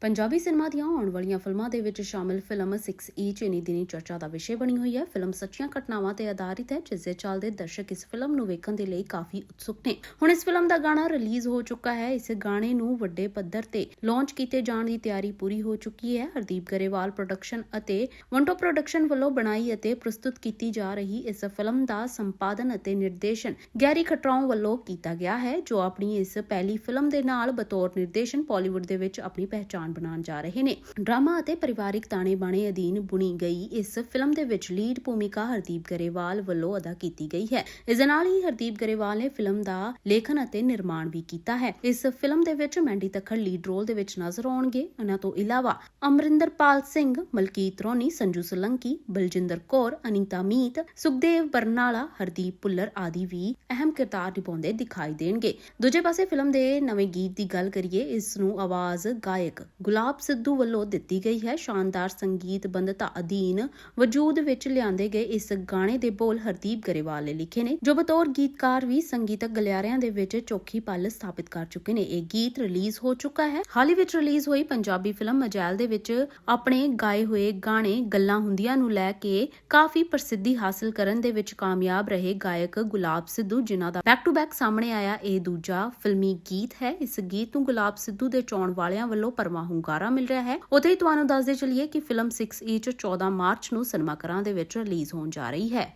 Punjabi cinema ਦੀਆਂ ਆਉਣ ਵਾਲੀਆਂ ਫਿਲਮਾਂ ਦੇ ਵਿੱਚ ਸ਼ਾਮਿਲ ਫਿਲਮ 6E ਚੇਨੀ ਦਿਨੀ ਚਰਚਾ ਦਾ ਵਿਸ਼ੇ ਬਣੀ ਹੋਈ ਹੈ। ਫਿਲਮ ਸੱਚੀਆਂ ਘਟਨਾਵਾਂ ਤੇ ਆਧਾਰਿਤ ਹੈ, ਜਿਸ ਦੇ ਚੱਲਦੇ ਦਰਸ਼ਕ ਇਸ ਫਿਲਮ ਨੂੰ ਵੇਖਣ ਦੇ ਲਈ ਕਾਫੀ ਉਤਸੁਕ ਨੇ। ਹੁਣ ਇਸ ਫਿਲਮ ਦਾ ਗਾਣਾ ਰਿਲੀਜ਼ ਹੋ ਚੁੱਕਾ ਹੈ। ਇਸ ਗਾਣੇ ਨੂੰ ਵੱਡੇ ਪੱਧਰ ਤੇ ਲਾਂਚ ਕੀਤੇ ਜਾਣ ਦੀ ਤਿਆਰੀ ਪੂਰੀ ਹੋ ਚੁੱਕੀ ਹੈ। ਹਰਦੀਪ ਗਰੇਵਾਲ ਪ੍ਰੋਡਕਸ਼ਨ ਅਤੇ ਵੰਟੋ ਪ੍ਰੋਡਕਸ਼ਨ ਵੱਲੋਂ ਬਣਾਈ ਅਤੇ ਪ੍ਰਸਤੁਤ ਕੀਤੀ ਜਾ ਰਹੀ ਇਸ ਫਿਲਮ ਦਾ ਸੰਪਾਦਨ ਅਤੇ ਨਿਰਦੇਸ਼ਨ ਗੈਰੀ ਖਟਰਾਓ ਵੱਲੋਂ ਕੀਤਾ ਗਿਆ ਹੈ, ਜੋ ਆਪਣੀ ਇਸ ਪਹਿਲੀ ਫਿਲਮ ਦੇ ਨਾਲ ਬਤੌਰ ਨਿਰਦੇਸ਼ਨ ਬਾਲੀਵੁੱਡ ਦੇ ਵਿੱਚ ਆਪਣੀ ਪਹਿਚਾਣ ਬਣਾਉਣ ਜਾ ਰਹੇ ਨੇ। ਡਰਾਮਾ ਅਤੇ ਪਰਿਵਾਰਿਕ ਤਾਣੇ ਬਾਣੇ ਅਧੀਨ ਬੁਣੀ ਗਈ ਇਸ ਫਿਲਮ ਦੇ ਵਿੱਚ ਲੀਡ ਭੂਮਿਕਾ ਹਰਦੀਪ ਗਰੇਵਾਲ ਵੱਲੋਂ ਅਦਾ ਕੀਤੀ ਗਈ ਹੈ। ਇਸ ਦੇ ਨਾਲ ਹੀ ਹਰਦੀਪ ਗਰੇਵਾਲ ਨੇ ਫਿਲਮ ਦਾ ਲੇਖਨ ਅਤੇ ਨਿਰਮਾਣ ਵੀ ਕੀਤਾ ਹੈ। ਇਸ ਫਿਲਮ ਦੇ ਵਿੱਚ ਮੈਂਡੀ ਤੱਖਰ ਲੀਡ ਰੋਲ ਦੇ ਵਿੱਚ ਨਜ਼ਰ ਆਉਣਗੇ। ਇਹਨਾਂ ਤੋਂ ਇਲਾਵਾ ਅਮਰਿੰਦਰਪਾਲ ਸਿੰਘ, ਮਲਕੀਤ ਰੋਨੀ, ਸੰਜੂ ਸਲੰਕੀ, ਬਲਜਿੰਦਰ ਕੌਰ, ਅਨੀਤਾ ਮੀਤ, ਸੁਖਦੇਵ ਬਰਨਾਲਾ, ਹਰਦੀਪ ਪੁੱਲਰ ਆਦਿ ਵੀ ਅਹਿਮ ਕਿਰਦਾਰ ਨਿਭਾਉਂਦੇ ਦਿਖਾਈ ਦੇਣਗੇ। ਦੂਜੇ ਪਾਸੇ ਫਿਲਮ ਦੇ ਨਵੇਂ ਗੀਤ ਦੀ ਗੱਲ ਕਰੀਏ, ਇਸ ਨੂੰ ਆਵਾਜ਼ ਗਾਇਕ ਗੁਲਾਬ ਸਿੱਧੂ ਵੱਲੋਂ ਦਿੱਤੀ ਗਈ ਹੈ ਸ਼ਾਨਦਾਰ ਸੰਗੀਤ ਬੰਦਤਾ ਅਧੀਨ ਵਜੂਦ ਵਿੱਚ ਲਿਆਂਦੇ ਗਏ ਇਸ ਗਾਣੇ ਦੇ ਬੋਲ ਹਰਦੀਪ ਗਰੇਵਾਲ ਨੇ ਲਿਖੇ ਨੇ, ਜੋ ਬਤੌਰ ਗੀਤਕਾਰ ਵੀ ਸੰਗੀਤਕ ਗਲਿਆਰਿਆਂ ਦੇ ਵਿੱਚ ਚੌਖੀ ਪੱਲ ਸਥਾਪਿਤ ਕਰ ਚੁੱਕੇ ਨੇ। ਇਹ ਗੀਤ ਰਿਲੀਜ਼ ਹੋ ਚੁੱਕਾ ਹੈ। ਹਾਲ ਹੀ ਵਿੱਚ ਰਿਲੀਜ਼ ਹੋਈ ਪੰਜਾਬੀ ਫਿਲਮ ਮਜੈਲ ਦੇ ਵਿੱਚ ਆਪਣੇ ਗਾਏ ਹੋਏ ਗਾਣੇ ਗੱਲਾਂ ਹੁੰਦੀਆਂ ਨੂੰ ਲੈ ਕੇ ਕਾਫੀ ਪ੍ਰਸਿੱਧੀ ਹਾਸਲ ਕਰਨ ਦੇ ਵਿੱਚ ਕਾਮਯਾਬ ਰਹੇ ਗਾਇਕ ਗੁਲਾਬ ਸਿੱਧੂ, ਜਿਨ੍ਹਾਂ ਦਾ ਬੈਕ ਟੂ ਬੈਕ ਸਾਹਮਣੇ ਆਇਆ ਇਹ ਦੂਜਾ ਫਿਲਮੀ ਗੀਤ ਹੈ। ਇਸ ਗੀਤ ਨੂੰ ਗੁਲਾਬ ਸਿੱਧੂ ਦੇ ਚਾਉਣ ਵਾਲਿਆਂ ਵੱਲੋਂ ਪਰਮਾ ਹੁੰਗਾਰਾ ਮਿਲ ਰਿਹਾ ਹੈ। ਉਥੇ ਹੀ ਤੁਹਾਨੂੰ ਦੱਸਦੇ ਚਲੀਏ ਕਿ ਫਿਲਮ 6E ਚ 14 ਮਾਰਚ ਨੂੰ ਸਿਨੇਮਾ ਘਰਾਂ ਦੇ ਵਿੱਚ ਰਿਲੀਜ਼ ਹੋਣ ਜਾ ਰਹੀ ਹੈ।